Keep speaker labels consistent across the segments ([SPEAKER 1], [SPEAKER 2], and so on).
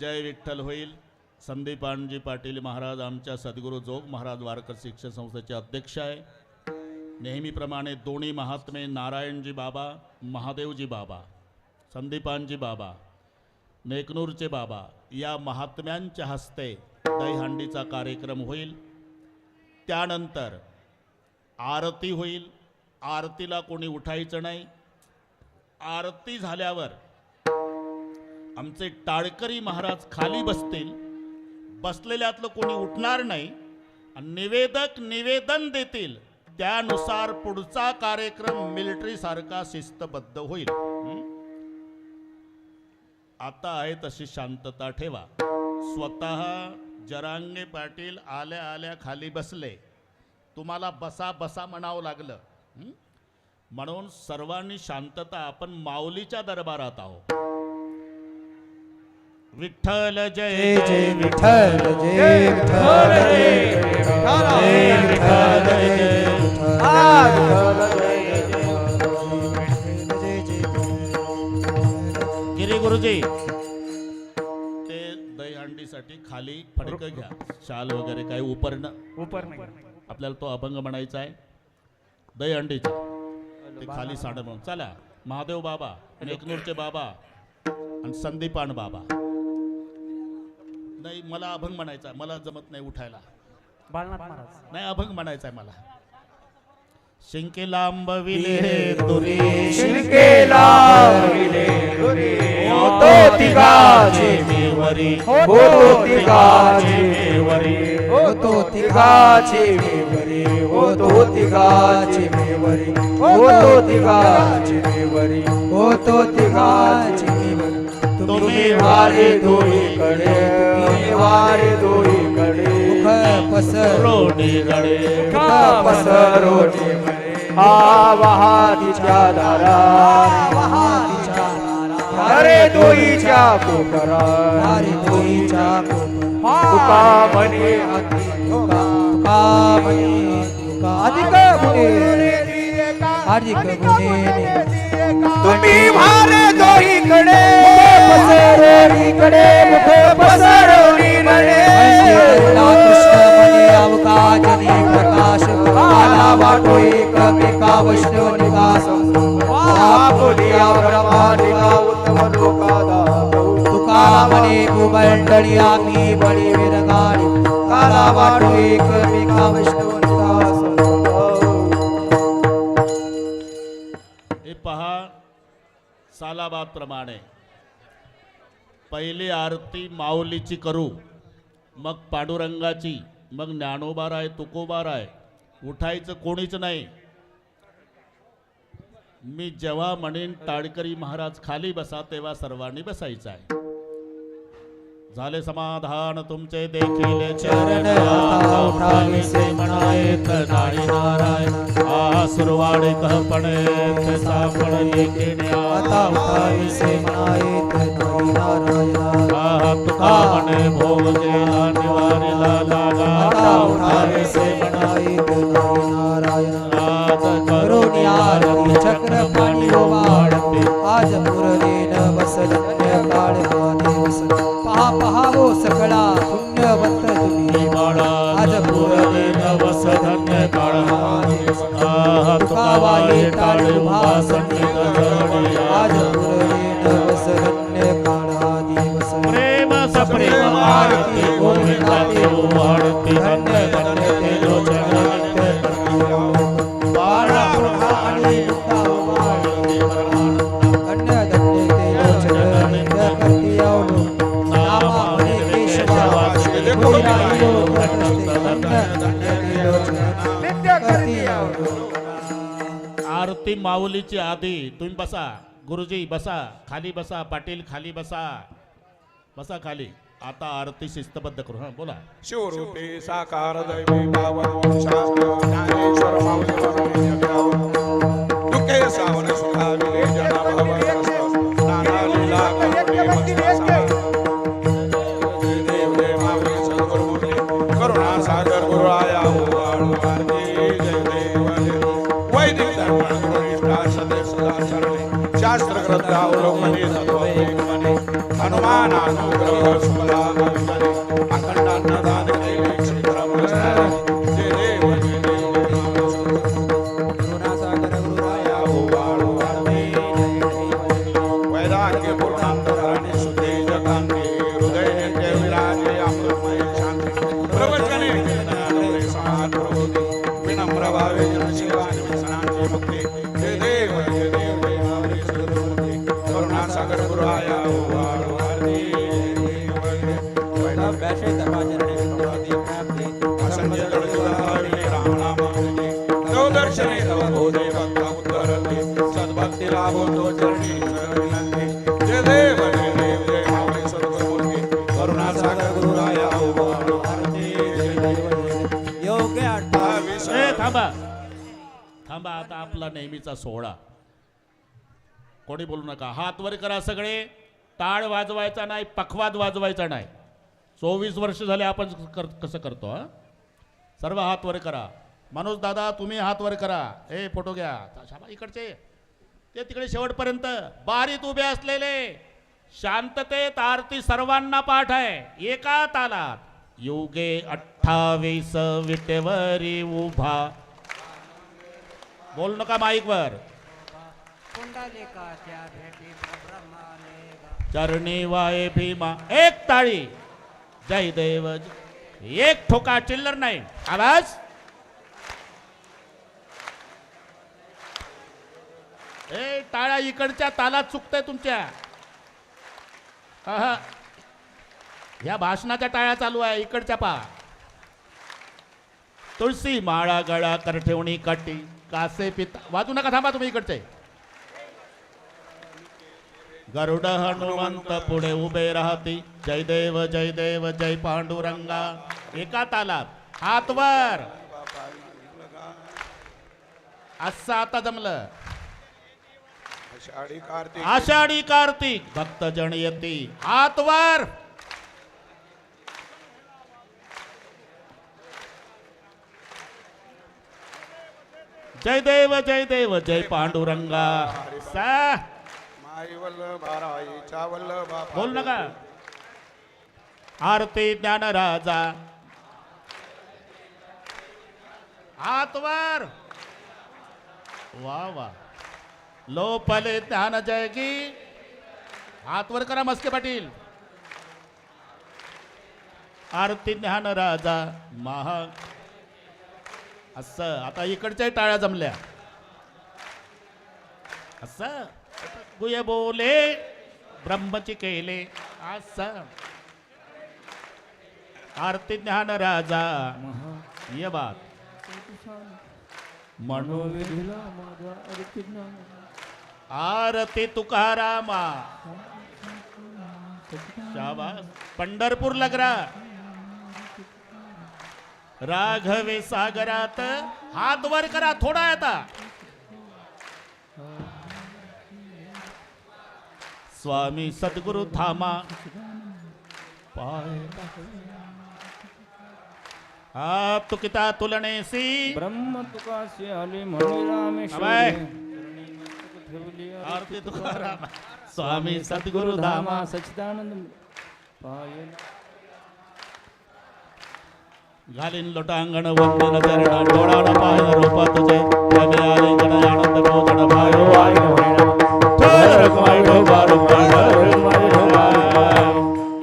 [SPEAKER 1] जय विठ्ठल होईल. संदीपानजी पाटील महाराज आमच्या सद्गुरू जोग महाराज वारकर शिक्षण संस्थेचे अध्यक्ष आहे. नेहमीप्रमाणे दोन्ही महात्मे नारायणजी बाबा महादेवजी बाबा संदीपानजी बाबा नेकनूरचे बाबा या महात्म्यांच्या हस्ते दहीहंडीचा कार्यक्रम होईल. त्यानंतर आरती होईल. आरतीला कोणी उठायचं नाही. आरती झाल्यावर आमचे टाळकरी महाराज खाली बसतील. बसलेल्यातलं कोणी उठणार नाही. निवेदक निवेदन देतील. त्यानुसार पुढचा कार्यक्रम मिलिटरी सारखा शिस्तबद्ध होईल. आता आहे तशी शांतता ठेवा. स्वतः जरांगे पाटील आल्या आल्या खाली बसले. तुम्हाला बसा बसा म्हणावं लागलं. म्हणून सर्वांनी शांतता आपण माऊलीच्या दरबारात आहोत. विठ्ठल जय
[SPEAKER 2] जय जय विठ्ठल जय विठ्ठल जय विठ्ठल जय विठ्ठल जय जय
[SPEAKER 1] गिरी गुरुजी ते दहीहंडीसाठी खाली फडक घ्या शाल वगैरे काही उपरणं
[SPEAKER 3] उपर नाही
[SPEAKER 1] आपल्याला तो अभंग म्हणायचा आहे दहीहंडीचा ते खाली साडं म्हणून चला महादेव बाबा नेकनूरचे बाबा आणि संदीपान बाबा नाही मला अभंग म्हणायचा. मला जमत नाही उठायला.
[SPEAKER 3] बालनाथ महाराज.
[SPEAKER 1] नाही अभंग म्हणायचा आहे मला. शिंके लांब विले दुरी.
[SPEAKER 2] शिंकेला विले दुरी. होतो तिघाचे
[SPEAKER 1] मेवरी.
[SPEAKER 2] होतो तिघाचे मेवरी. होतो तिघाचे मेवरी. होतो तिघाचे मेवरी. होतो तिघाचे मेवरी. होतो तिघाचे मेवरी. तुम्ही वारे दोहीकडे तुम्ही वारे दोहीकडे मुख पसरो
[SPEAKER 1] रोडी रडे
[SPEAKER 2] मुख पसरो हा वहादीच्या दारा वहादीच्या दारा अरे दोईच्या कोकरा अरे दोईच्या कोकरा तुका म्हणे अति तुका। तुका म्हणे तुका। अधिक गुणे अधिक गुणे तुम्ही भारे दोहीकडे पसरोरीकडे मुख पसरोरीकडे कृष्ण म्हणे अवकाशनी प्रकाश आला वाटो एकमेका वैष्णव निवास बोलिया ब्रह्मादिका उत्तम लोकादा तुकाला म्हणे भूमंडळी आम्ही बळी विरगाडी काला वाटो एकमेका वैष्णव
[SPEAKER 1] सालाबाद प्रमाणे पहिली आरती माऊलीची करू मग पांडुरंगाची मग ज्ञानोबार आहे तुकोबार आहे उठायचं कोणीच नाही. मी जेव्हा म्हणेन ताडकरी महाराज खाली बसा तेव्हा सर्वांनी बसायचं आहे. झाले समाधान तुमचे देखील चरण. उठावीसे म्हणायेत नारायण आ सुरवाडे कहपणे सापड लेखिणे
[SPEAKER 2] आता उठाविसे म्हणायेत नाही नारायण
[SPEAKER 1] आ तुका म्हणे भोग गेला निवारिला लागा
[SPEAKER 2] आता उठाविसे म्हणायेत नाही नारायण
[SPEAKER 1] आज
[SPEAKER 2] करुणी आरती चक्र पाणी वाढते आज मुरलीन सकळा पुण्यवंत तुम्ही.
[SPEAKER 1] आज पुरले नवस धन्य काळ आह तुका वाले टाळे उभा संगीत
[SPEAKER 2] आज
[SPEAKER 1] आरती माऊलीची आधी. तुम्ही बसा. गुरुजी बसा. खाली बसा. पाटील खाली बसा. बसा खाली. आता आरती शिस्तबद्ध करू. हा बोला.
[SPEAKER 4] शिवरूपी साकार दैवी पावन शास्त्र ज्ञानेश्वर माऊली दुःखे सावन सुखाविले जना भवग्रस्त
[SPEAKER 5] રાવલો મને સર્વ હનુમાન અનુગ્રહ
[SPEAKER 4] સુખલા મને
[SPEAKER 1] ए थांबा. थांबा आता आपला नेहमीचा सोहळा. कोणी बोलू नका. हात वर करा सगळे. टाळ वाजवायचा नाही पखवाद वाजवायचा नाही. चोवीस वर्ष झाले आपण कर कसं करतो हा? सर्व हात वर करा. मनोज दादा तुम्ही हात वर करा. हे फोटो घ्या. शाबा इकडचे. ते तिकडे शेवटपर्यंत. बारीत उभे असलेले. शांततेत आरती सर्वांना पाठ आहे. एका तालात. अट्ट अठ्ठावीस विटेवरी उभा. बोल नका माईकवर. चरणी वाय भीमा एक ताळी जय देव एक ठोका चिल्लर नाही. आवाज? ए टाळ्या इकडच्या तालात चुकतंय तुमच्या. ह्या या भाषणाच्या टाळ्या चालू आहे इकडच्या पा तुळशी माळा गळा करठेवणी काठी कासे पिता. वाजू नका थांबा तुम्ही इकडचे. गरुड हनुमंत पुढे उभे राहती. जय देव जय देव जय पांडुरंगा. एका तालात हात वर. असं आता जमलं.
[SPEAKER 5] आषाढी कार्तिक.
[SPEAKER 1] आषाढी कार्तिक भक्तजन येती हात जय देव जय देव जय पांडुरंगा। सा। बोल नका आरती ज्ञान राजा आतवार वा वा। लोपले ज्ञान जयगी। की आतवर करा मस्के पाटील। आरती ज्ञान राजा महा असं. आता इकडच्याही टाळ्या जमल्या. असं. गुय बोले ब्रह्मची केले. असं. आरती ज्ञान राजा. ये बात. म्हणून आरती तुकारामा. शाबास. पंढरपूर लगरा राघवे सागरात हात वर करा थोडा आता. स्वामी सद्गुरु धामा पाय हा तुकिता तुलनेसी.
[SPEAKER 6] ब्रह्म तुकासे आले म्हणे रामेश्वर.
[SPEAKER 1] अभय. आरती तुकाराम. स्वामी सद्गुरु धामा.
[SPEAKER 6] धामा सच्चिदानंद. पायल
[SPEAKER 1] घालीन लोटांगण वंदन चरण डोळाण पाय रूपा तुझे रवी आलिंगन आनंद मोदन पायो वायो ठर रखमाई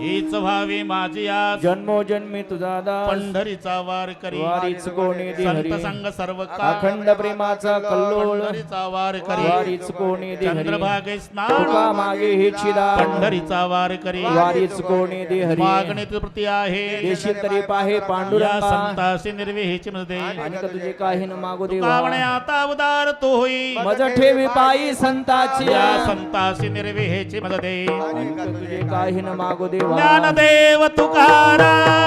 [SPEAKER 1] हीच व्हावी माझी आज जन्मो
[SPEAKER 6] जन्मोजन्मी तुझा दास.
[SPEAKER 1] पंढरीचा वार करी.
[SPEAKER 6] वारीच कोणी दे
[SPEAKER 1] संत
[SPEAKER 6] हरी
[SPEAKER 1] संग सर्व
[SPEAKER 6] अखंड प्रेमाचा कल्लोळ.
[SPEAKER 1] पंढरीचा वार करी.
[SPEAKER 6] वारीच कोणी दे
[SPEAKER 1] चंद्रभागे स्नान
[SPEAKER 6] तुका मागे हे चिदान
[SPEAKER 1] पंढरीचा वार करी.
[SPEAKER 6] वारीच कोणी दे हरी
[SPEAKER 1] मागणी प्रती आहे.
[SPEAKER 6] देशी तरी पाहे
[SPEAKER 1] या
[SPEAKER 6] पांडुरंगा
[SPEAKER 1] संतासी निर्विहीची मध्ये
[SPEAKER 6] आणि तुझे काही न मागू
[SPEAKER 1] कावणे
[SPEAKER 6] देवा
[SPEAKER 1] आता उदार तो होई.
[SPEAKER 6] मज ठेवी पायी संताची.
[SPEAKER 1] या संतासी निर्विहेची मध्ये
[SPEAKER 6] तुझे काही न मागू देवा.
[SPEAKER 1] ज्ञानदेव तुकाराम.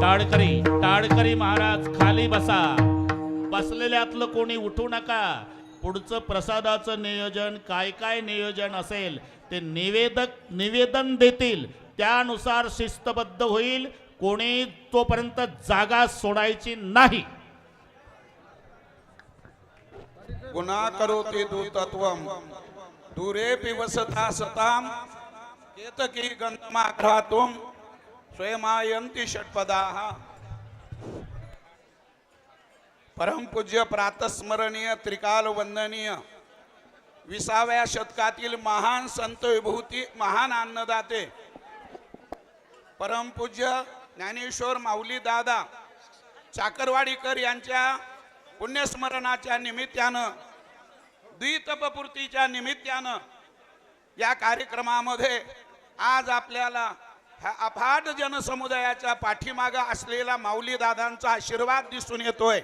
[SPEAKER 1] टाळकरी टाळकरी महाराज खाली बसा. बसलेल्यातलं कोणी उठू नका. पुढचं प्रसादाचं नियोजन काय काय नियोजन असेल ते निवेदक निवेदन देतील. त्यानुसार शिस्तबद्ध होईल. कोणी तोपर्यंत जागा सोडायची नाही.
[SPEAKER 4] गुन्हा करोति दूतत्वम दुरे पिवसता सताम केतकी गंधमाघ्रातुम स्वयमायंती षटपदा। परमपूज्य प्रातस्मरणीय त्रिकाल वंदनीय विसाव्या शतकातील महान संत विभूती महान अन्नदाते। परमपूज्य ज्ञानेश्वर माऊली दादा चाकरवाडीकर यांच्या पुण्यस्मरणाच्या निमित्तानं द्वितपपूर्तीच्या निमित्तानं या कार्यक्रमामध्ये आज आपल्याला ह्या अफाट जनसमुदायाच्या पाठीमागं असलेला माऊली दादांचा आशीर्वाद दिसून येतोय.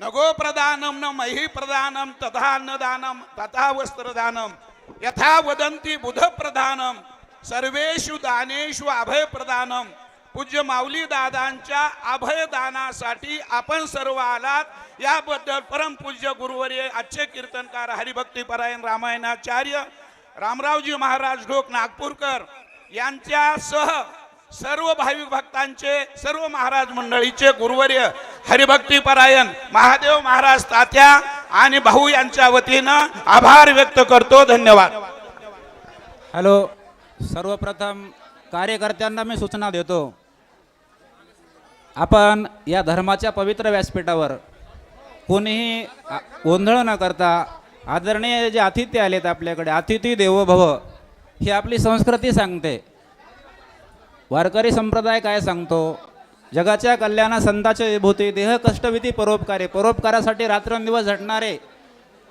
[SPEAKER 4] नगो प्रदानम न मही प्रदानम तथा अन्नदानम तथा वस्त्रदानम यथा वदंती बुध प्रधानम सर्वेषु दानेषु अभय प्रदानम पूज्य माऊली दादांच्या अभयदानासाठी आपण सर्व आलात. याबद्दल परमपूज्य गुरुवर्य आजचे कीर्तनकार हरिभक्तीपरायण रामायणाचार्य रामरावजी महाराज ढोक नागपूरकर यांच्यासह सर्व भाविक भक्तांचे सर्व महाराज मंडळीचे गुरुवर्य हरिभक्तीपरायण महादेव महाराज तात्या आणि भाऊ यांच्या वतीनं आभार व्यक्त करतो. धन्यवाद.
[SPEAKER 5] हॅलो. सर्वप्रथम कार्यकर्त्यांना मी सूचना देतो. आपण या धर्माच्या पवित्र व्यासपीठावर कोणीही गोंधळ न करता आदरणीय जे अतिथी आलेत आपल्याकडे अतिथी देवो भव ही आपली संस्कृती सांगते. वारकरी संप्रदाय काय सांगतो? जगाच्या कल्याणा संताचे विभूती देह कष्टविधी परोपकारी परोपकारासाठी रात्रंदिवस झटणारे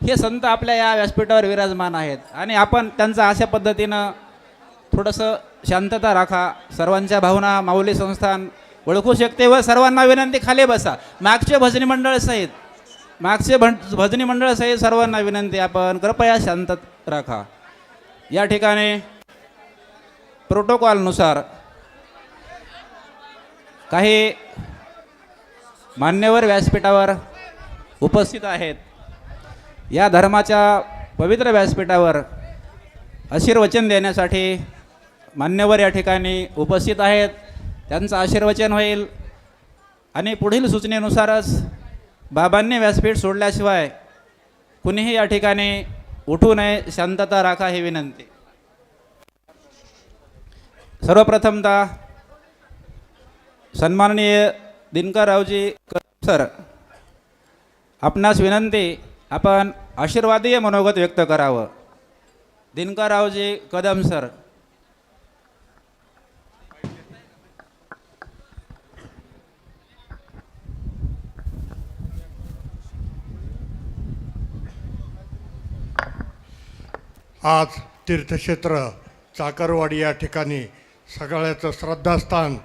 [SPEAKER 5] हे संत आपल्या या व्यासपीठावर विराजमान आहेत. आणि आपण त्यांचं अशा पद्धतीनं थोडंसं शांतता राखा. सर्वांच्या भावना माऊली संस्थान ओळखू शकते व सर्वांना विनंती खाली बसा. मागचे भजनी मंडळ सहित मागचे भं भजनी मंडळ सहित सर्वांना विनंती आपण कृपया शांत राखा. या ठिकाणी प्रोटोकॉलनुसार काही मान्यवर व्यासपीठावर उपस्थित आहेत. या धर्माच्या पवित्र व्यासपीठावर आशीर्वचन देण्यासाठी मान्यवर या ठिकाणी उपस्थित आहेत. त्यांचं आशीर्वचन होईल. आणि पुढील सूचनेनुसारच बाबांनी व्यासपीठ सोडल्याशिवाय कुणीही या ठिकाणी उठू नये शांतता राखा ही विनंती. सर्वप्रथमतः सन्माननीय दिनकररावजी कदम सर आपणास विनंती आपण आशीर्वादीय मनोगत व्यक्त करावं. दिनकररावजी कदम सर
[SPEAKER 7] आज तीर्थक्षेत्र चाकरवाडी या ठिकाणी सगळ्याचं श्रद्धास्थान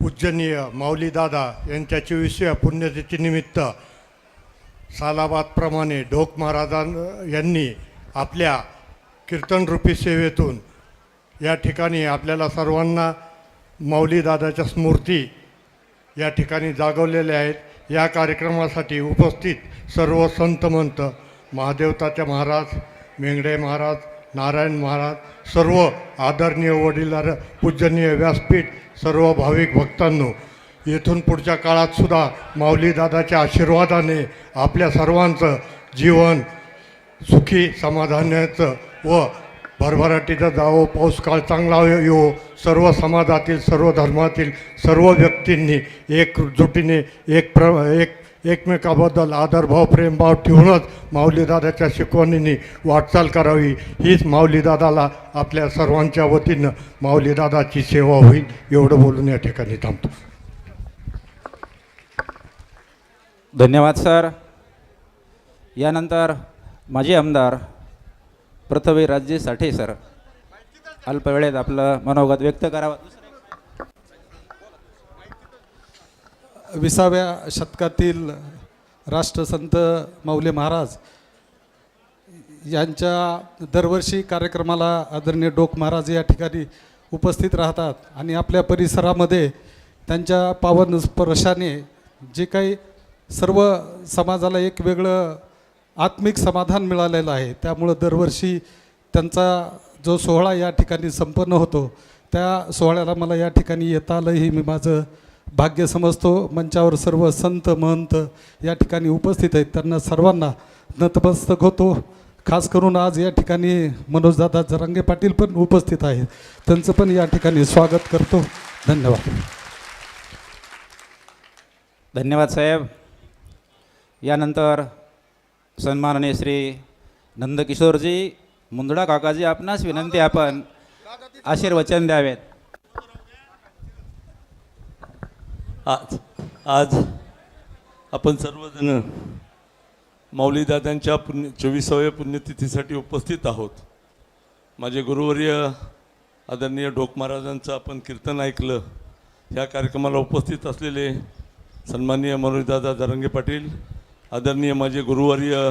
[SPEAKER 7] पूजनीय माऊलीदादा यांच्या चोवीसव्या पुण्यतिथीनिमित्त सालाबादप्रमाणे ढोक महाराजां यांनी आपल्या कीर्तनरूपी सेवेतून या ठिकाणी आपल्याला सर्वांना माऊलीदादाच्या स्मृती या ठिकाणी जागवलेल्या आहेत. या कार्यक्रमासाठी उपस्थित सर्व संतमंत महादेवताच्या महाराज मेंगडे महाराज नारायण महाराज सर्व आदरणीय वडीलधार पूजनीय व्यासपीठ सर्व भाविक भक्तांनो येथून पुढच्या काळातसुद्धा माऊलीदादाच्या आशीर्वादाने आपल्या सर्वांचं जीवन सुखी समाधानाचं व भरभराटीचा जावो पाऊस काळ चांगला येवो सर्व समाजातील सर्व धर्मातील सर्व व्यक्तींनी एकजुटीने एक प्र एक एकमेकाबद्दल आदरभाव प्रेमभाव ठेवूनच माऊलीदादाच्या शिकवणींनी वाटचाल करावी. हीच माऊलीदादाला आपल्या सर्वांच्या वतीनं माऊलीदादाची सेवा होईल एवढं बोलून या ठिकाणी थांबतो.
[SPEAKER 5] धन्यवाद सर. यानंतर माजी आमदार पृथ्वी साठे सर. अल्प वेळेत आपलं मनोगत व्यक्त करावं.
[SPEAKER 8] विसाव्या शतकातील राष्ट्रसंत माऊले महाराज यांच्या दरवर्षी कार्यक्रमाला आदरणीय डोक महाराज या ठिकाणी उपस्थित राहतात आणि आपल्या परिसरामध्ये त्यांच्या पावन स्पर्शाने जे काही सर्व समाजाला एक वेगळं आत्मिक समाधान मिळालेलं आहे त्यामुळं दरवर्षी त्यांचा जो सोहळा या ठिकाणी संपन्न होतो त्या सोहळ्याला मला या ठिकाणी येता आलं ही मी माझं भाग्य समजतो मंचावर सर्व संत महंत या ठिकाणी उपस्थित आहेत. त्यांना सर्वांना नतमस्तक होतो. खास करून आज या ठिकाणी मनोजदादा जरांगे पाटील पण उपस्थित आहेत. त्यांचं पण या ठिकाणी स्वागत करतो. धन्यवाद.
[SPEAKER 5] धन्यवाद साहेब. यानंतर सन्माननीय श्री नंदकिशोरजी मुंदडा काकाजी आपणास विनंती आपण आशीर्वचन द्यावेत.
[SPEAKER 9] आज आज आपण सर्वजण माऊलीदादांच्या पुण्य चोवीसाव्या पुण्यतिथीसाठी उपस्थित आहोत. माझे गुरुवर्य आदरणीय ढोक महाराजांचं आपण कीर्तन ऐकलं ह्या कार्यक्रमाला उपस्थित असलेले सन्माननीय मनोजदादा दरंगे पाटील आदरणीय माझे गुरुवर्य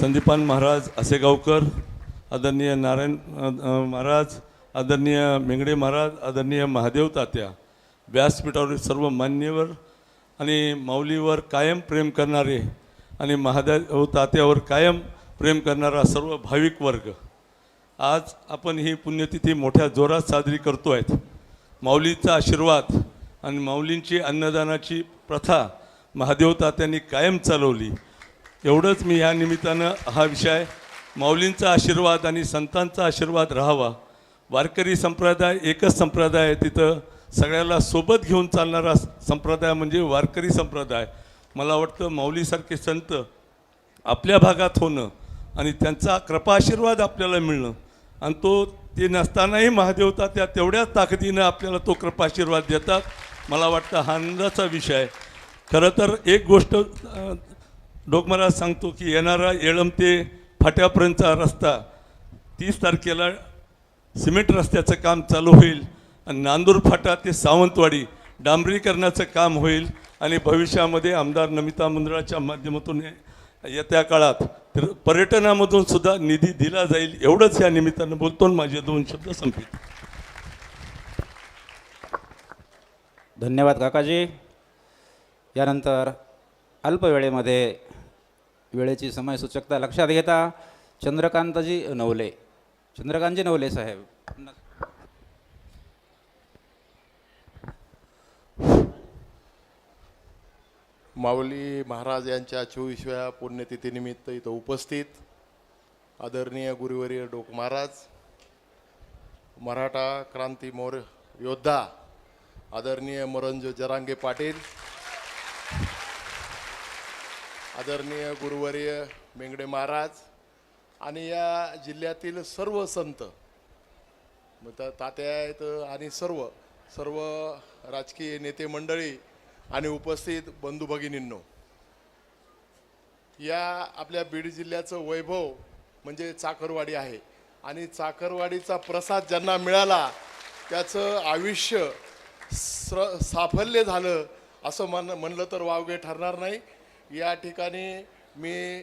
[SPEAKER 9] संदीपान महाराज आसेगावकर आदरणीय नारायण महाराज आदरणीय मेंगडे महाराज आदरणीय महादेव तात्या व्यासपीठावरील सर्व मान्यवर आणि माऊलीवर कायम प्रेम करणारे आणि महादेव हो तात्यावर कायम प्रेम करणारा सर्व भाविक वर्ग. आज आपण ही पुण्यतिथी मोठ्या जोरात साजरी करतो आहेत. माऊलीचा आशीर्वाद आणि माऊलींची अन्नदानाची प्रथा महादेव तात्यांनी कायम चालवली. एवढंच मी ह्या निमित्तानं हा विषय माऊलींचा आशीर्वाद आणि संतांचा आशीर्वाद राहावा. वारकरी संप्रदाय एकच संप्रदाय आहे तिथं सगळ्याला सोबत घेऊन चालणारा संप्रदाय म्हणजे वारकरी संप्रदाय. मला वाटतं माऊलीसारखे संत आपल्या भागात होणं आणि त्यांचा कृपाशीर्वाद आपल्याला मिळणं. आणि तो ते नसतानाही महादेवता त्या तेवढ्याच ताकदीनं आपल्याला तो कृपाशीर्वाद देतात. मला वाटतं हा आनंदाचा विषय आहे. खरं तर एक गोष्ट डोकमराज सांगतो की येणारा येळम ते फाट्यापर्यंतचा रस्ता तीस तारखेला सिमेंट रस्त्याचं काम चालू होईल. आणि नांदूर फाटा ते सावंतवाडी डांबरीकरणाचं काम होईल आणि भविष्यामध्ये आमदार नमिता मंडळाच्या माध्यमातून येत्या काळात तर पर्यटनामधून सुद्धा निधी दिला जाईल एवढंच या निमित्तानं बोलतो माझे दोन शब्द संपित.
[SPEAKER 5] धन्यवाद काकाजी. यानंतर अल्प वेळेमध्ये वेळेची समयसूचकता लक्षात घेता चंद्रकांतजी नवले. चंद्रकांतजी नवले साहेब.
[SPEAKER 10] माऊली महाराज यांच्या चोवीसव्या पुण्यतिथीनिमित्त इथं उपस्थित. आदरणीय गुरुवर्य डोक महाराज मराठा क्रांती मोर योद्धा आदरणीय मरंज जरांगे पाटील आदरणीय गुरुवर्य मेंगडे महाराज आणि या जिल्ह्यातील सर्व संत मग त्या तात्या आहेत आणि सर्व सर्व राजकीय नेते मंडळी आणि उपस्थित बंधू भगिनींनो या आपल्या बीड जिल्ह्याचं वैभव म्हणजे चाकरवाडी आहे. आणि चाकरवाडीचा प्रसाद ज्यांना मिळाला त्याचं आयुष्य स्र साफल्य झालं असं म्हण म्हणलं तर वावगे ठरणार नाही. या ठिकाणी मी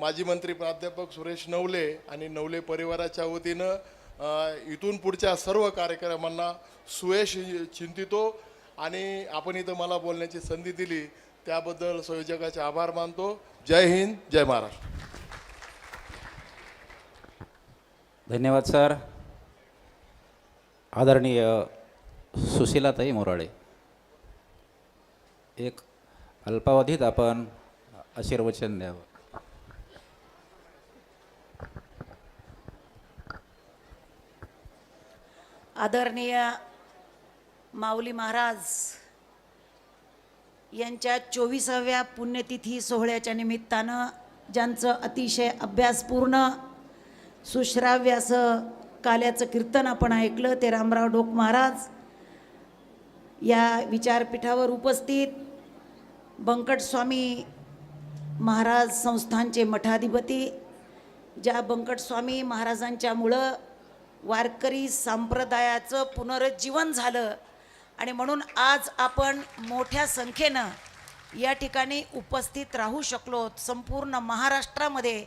[SPEAKER 10] माजी मंत्री प्राध्यापक सुरेश नवले आणि नवले परिवाराच्या वतीनं इथून पुढच्या सर्व कार्यक्रमांना सुयश चिंतितो. आणि आपण इथं मला बोलण्याची संधी दिली त्याबद्दल संयोजकाचे आभार मानतो. जय हिंद जय महाराष्ट्र.
[SPEAKER 5] धन्यवाद सर. आदरणीय सुशीलाताई मोराळे एक अल्पावधीत आपण आशीर्वचन द्यावं.
[SPEAKER 11] आदरणीय माऊली महाराज यांच्या चोवीसाव्या पुण्यतिथी सोहळ्याच्या निमित्तानं ज्यांचं अतिशय अभ्यासपूर्ण सुश्राव्य असं काल्याचं कीर्तन आपण ऐकलं ते रामराव डोक महाराज या विचारपीठावर उपस्थित. बंकटस्वामी महाराज संस्थानचे मठाधिपती ज्या बंकटस्वामी महाराजांच्यामुळं वारकरी संप्रदायाचं पुनरुज्जीवन झालं आणि म्हणून आज आपण मोठ्या संख्येनं या ठिकाणी उपस्थित राहू शकलो संपूर्ण महाराष्ट्रामध्ये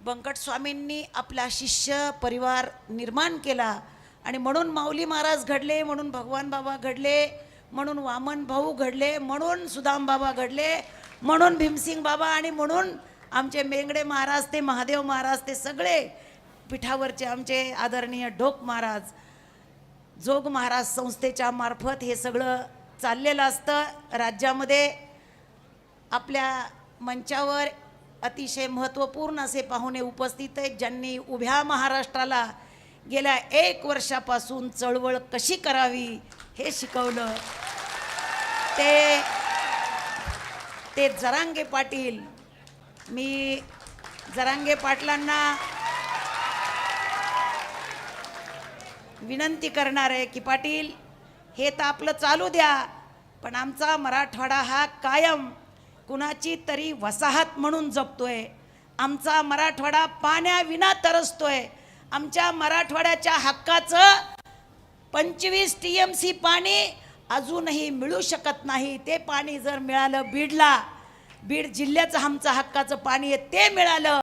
[SPEAKER 11] बंकटस्वामींनी आपला शिष्य परिवार निर्माण केला आणि म्हणून माऊली महाराज घडले म्हणून भगवान बाबा घडले म्हणून वामन भाऊ घडले म्हणून सुदाम बाबा घडले म्हणून भीमसिंग बाबा आणि म्हणून आमचे मेंगडे महाराज ते महादेव महाराज ते सगळे पिठावरचे आमचे आदरणीय ढोक महाराज जोग महाराज संस्थेच्या मार्फत हे सगळं चाललेलं असतं. राज्यामध्ये आपल्या मंचावर अतिशय महत्त्वपूर्ण असे पाहुणे उपस्थित आहेत ज्यांनी उभ्या महाराष्ट्राला गेल्या एक वर्षापासून चळवळ कशी करावी हे शिकवलं. ते ते जरांगे पाटील मी जरांगे पाटलांना विनंती करणार आहे की पाटील हे तर आपलं चालू द्या पण आमचा मराठवाडा हा कायम कुणाची तरी वसाहत म्हणून जपतोय. आमचा मराठवाडा पाण्याविना तरसतोय. आमच्या मराठवाड्याच्या हक्काचं पंचवीस टी एम सी पाणी अजूनही मिळू शकत नाही. ते पाणी जर मिळालं बीडला बीड जिल्ह्याचं आमचं हक्काचं पाणी आहे ते मिळालं.